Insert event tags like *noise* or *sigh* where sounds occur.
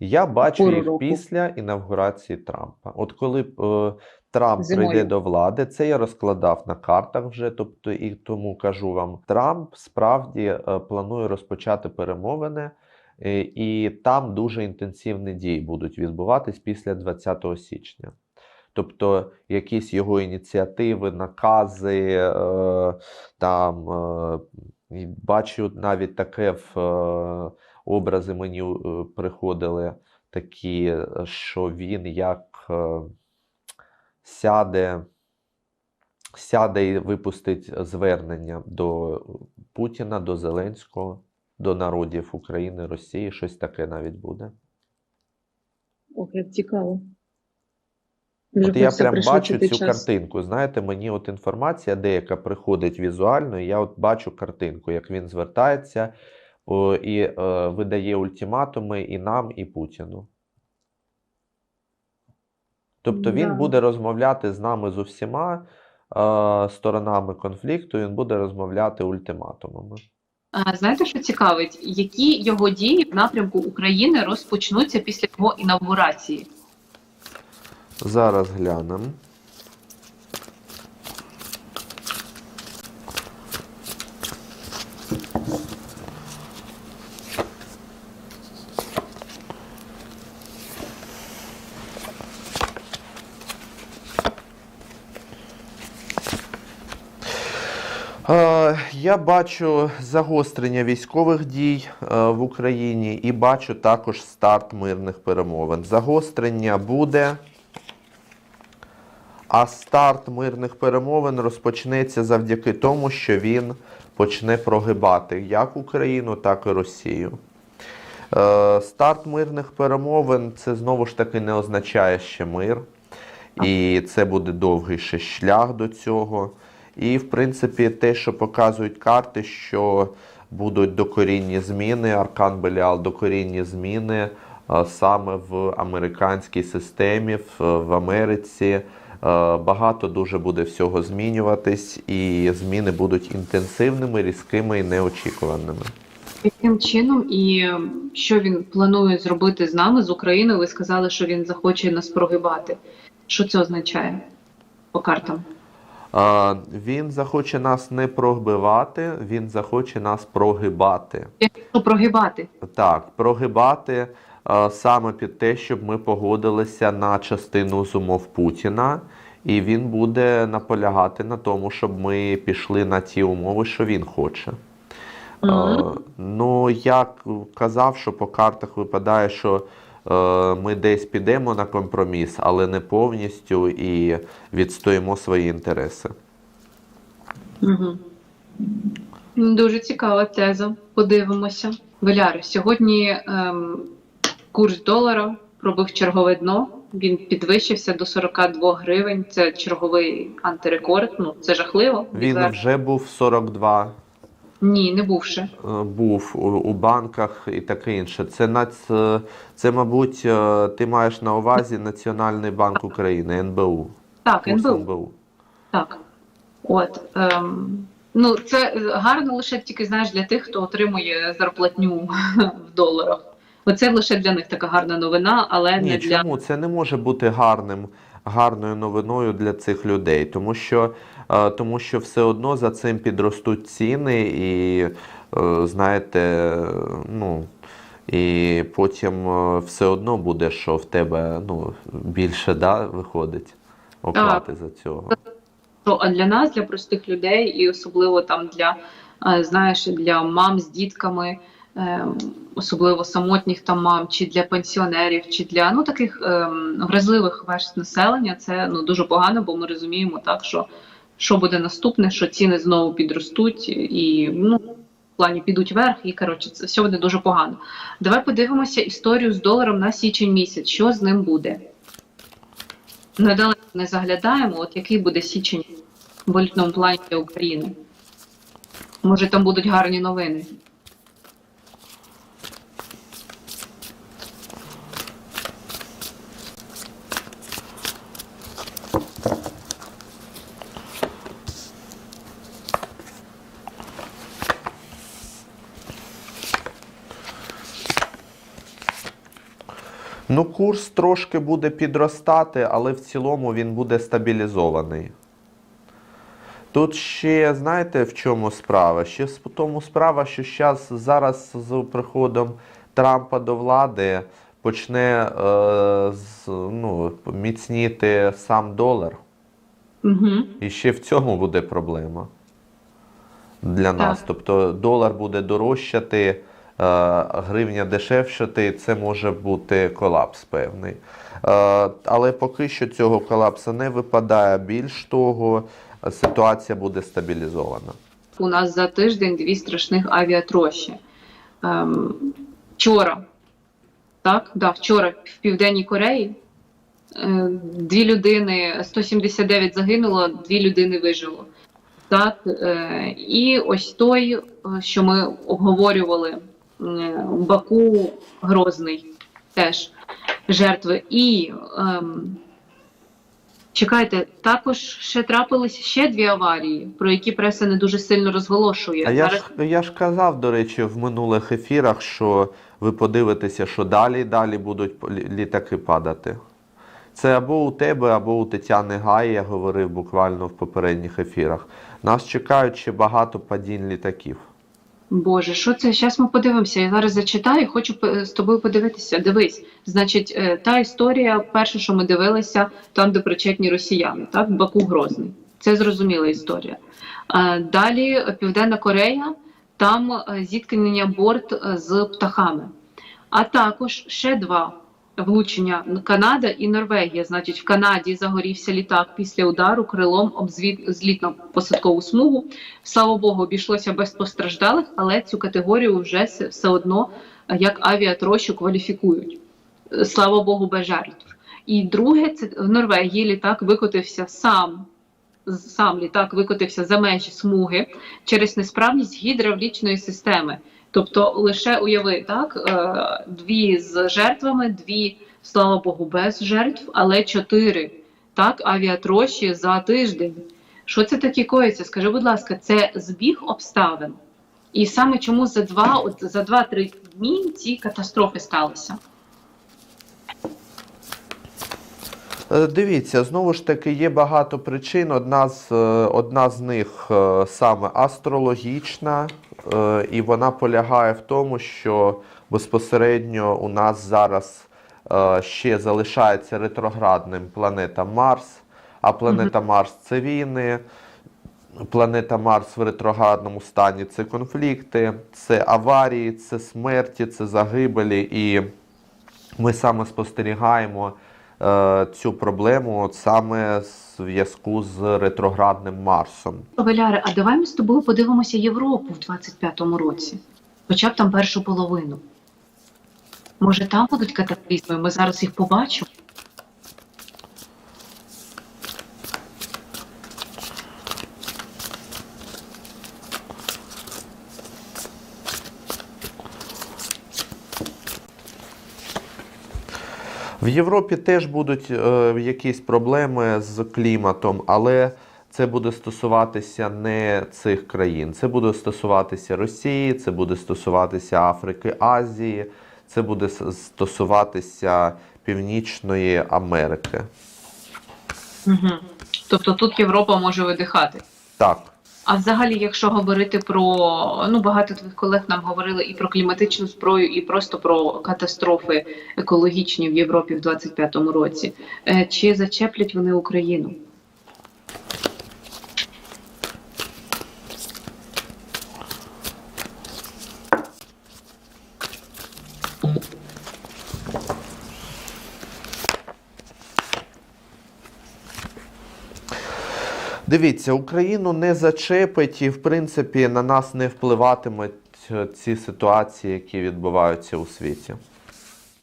Я бачу їх року. після інавгурації Трампа. От коли е, Трамп Зимою. прийде до влади, це я розкладав на картах вже. Тобто, і тому кажу вам, Трамп справді е, планує розпочати перемовини, е, і там дуже інтенсивні дії будуть відбуватись після 20 січня. Тобто якісь його ініціативи, накази, е, там е, бачу навіть таке в е, образи мені е, приходили такі, е, що він як е, сяде, сяде і випустить звернення до Путіна, до Зеленського, до народів України, Росії, щось таке навіть буде. Ох, як цікаво. От я прям бачу цю час. картинку. Знаєте, мені от інформація деяка приходить візуально, і я от бачу картинку, як він звертається і е, видає ультиматуми і нам, і Путіну. Тобто він буде розмовляти з нами з усіма е, сторонами конфлікту, він буде розмовляти ультиматумами. А, Знаєте, що цікавить? Які його дії в напрямку України розпочнуться після його інавгурації? Зараз глянемо. Я бачу загострення військових дій е, в Україні і бачу також старт мирних перемовин. Загострення буде, а старт мирних перемовин розпочнеться завдяки тому, що він почне прогибати як Україну, так і Росію. Е, Старт мирних перемовин це знову ж таки не означає ще мир. І це буде довгий ще шлях до цього. І, в принципі, те, що показують карти, що будуть докорінні зміни, Аркан Беліал докорінні зміни е, саме в американській системі, в, Америці. Е, Багато дуже буде всього змінюватись, і зміни будуть інтенсивними, різкими і неочікуваними. Яким чином і що він планує зробити з нами, з Україною? Ви сказали, що він захоче нас прогибати. Що це означає по картам? Він захоче нас не прогибати, він захоче нас прогибати. Прогибати? Так, прогибати саме під те, щоб ми погодилися на частину з умов Путіна, і він буде наполягати на тому, щоб ми пішли на ті умови, що він хоче. Е, Мгм. ну, я казав, що по картах випадає, що ми десь підемо на компроміс, але не повністю і відстоїмо свої інтереси. Угу. Дуже цікава теза. Подивимося. Валяри, сьогодні ем, курс долара пробив чергове дно. Він підвищився до 42 гривень. Це черговий антирекорд. Ну це жахливо. Він вже був 42 Ні, не бувши. е, був у, у банках і таке інше. Це, нац, е, це, мабуть, е, ти маєш на увазі Національний банк України, НБУ. Так, Курс НБУ. НБУ. Так. От. Ем, ну, це гарно лише тільки знаєш для тих, хто отримує зарплатню *laughs* в доларах. Оце лише для них така гарна новина, але не Ні, для чому? Це не може бути гарним, гарною новиною для цих людей, тому що, е, тому що все одно за цим підростуть ціни, і е, знаєте, ну. І потім е, все одно буде, що в тебе ну, більше да, виходить оплати за цього. а для нас, для простих людей, і особливо там для знаєш, для мам з дітками, особливо самотніх там мам, чи для пенсіонерів, чи для ну таких е, вразливих верств населення, це ну дуже погано, бо ми розуміємо так, що що буде наступне, що ціни знову підростуть і ну. Плані підуть вверх, і коротше, це все буде дуже погано. Давай подивимося історію з доларом на січень місяць. Що з ним буде? Недалеко не заглядаємо, от який буде січень в валютному плані для України. Може, там будуть гарні новини. Ну, курс трошки буде підростати, але в цілому він буде стабілізований. Тут ще, знаєте, в чому справа? Ще в тому справа, що щас, зараз з приходом Трампа до влади почне е, з, ну, міцніти сам долар. Угу. І ще в цьому буде проблема для нас. Так. Тобто долар буде дорожчати, гривня дешевшати, це може бути колапс певний. Е, Але поки що цього колапсу не випадає. Більш того, ситуація буде стабілізована. У нас за тиждень дві страшних авіатрощі. Ем, вчора, так, да, вчора в Південній Кореї е, дві людини, 179 загинуло, дві людини вижило. Так, е, і ось той, е, що ми обговорювали, е, Баку Грозний, теж жертви. І ем, чекайте, також ще трапились ще дві аварії, про які преса не дуже сильно розголошує. А я ж, я ж казав, до речі, в минулих ефірах, що ви подивитеся, що далі і далі будуть лі- літаки падати. Це або у тебе, або у Тетяни Гай, я говорив буквально в попередніх ефірах. Нас чекають ще багато падінь літаків. Боже, що це? Зараз ми подивимося. Я зараз зачитаю, хочу з тобою подивитися. Дивись, значить, е, та історія, перше, що ми дивилися, там, де причетні росіяни, так, Баку Грозний. Це зрозуміла історія. Е, Далі Південна Корея, там е, зіткнення борт з птахами. А також ще два влучення Канада і Норвегія. Значить, в Канаді загорівся літак після удару крилом об злітно-посадкову смугу. Слава Богу, обійшлося без постраждалих, але цю категорію вже все одно е, як авіатрощу кваліфікують. Е, Слава Богу, без жертв. І друге, це в Норвегії літак викотився сам. Сам літак викотився за межі смуги через несправність гідравлічної системи. Тобто, лише уяви, так, е, дві з жертвами, дві, слава Богу, без жертв, але чотири так, авіатрощі за тиждень. Що це таке коїться? Скажи, будь ласка, це збіг обставин? І саме чому за два, от за два-три дні ці катастрофи сталися? Е, Дивіться, знову ж таки, є багато причин. Одна з, е, одна з них саме астрологічна, і вона полягає в тому, що безпосередньо у нас зараз е, ще залишається ретроградним планета Марс, а планета Марс це війни. Планета Марс в ретроградному стані це конфлікти, це аварії, це смерті, це загибелі. І ми саме спостерігаємо е, цю проблему от саме в зв'язку з ретроградним Марсом. Валяре, а давай ми з тобою подивимося Європу в 25-му році, хоча б там першу половину. Може, там будуть катаклізми, ми зараз їх побачимо. Європі теж будуть е, якісь проблеми з кліматом, але це буде стосуватися не цих країн. Це буде стосуватися Росії, це буде стосуватися Африки, Азії, це буде стосуватися Північної Америки. Угу. Тобто тут Європа може видихати. Так. А взагалі, якщо говорити про ну багато твоїх колег нам говорили і про кліматичну зброю, і просто про катастрофи екологічні в Європі в 25-му році, Е, чи зачеплять вони Україну? Дивіться, Україну не зачепить і, в принципі, на нас не впливатимуть е, ці ситуації, які відбуваються у світі.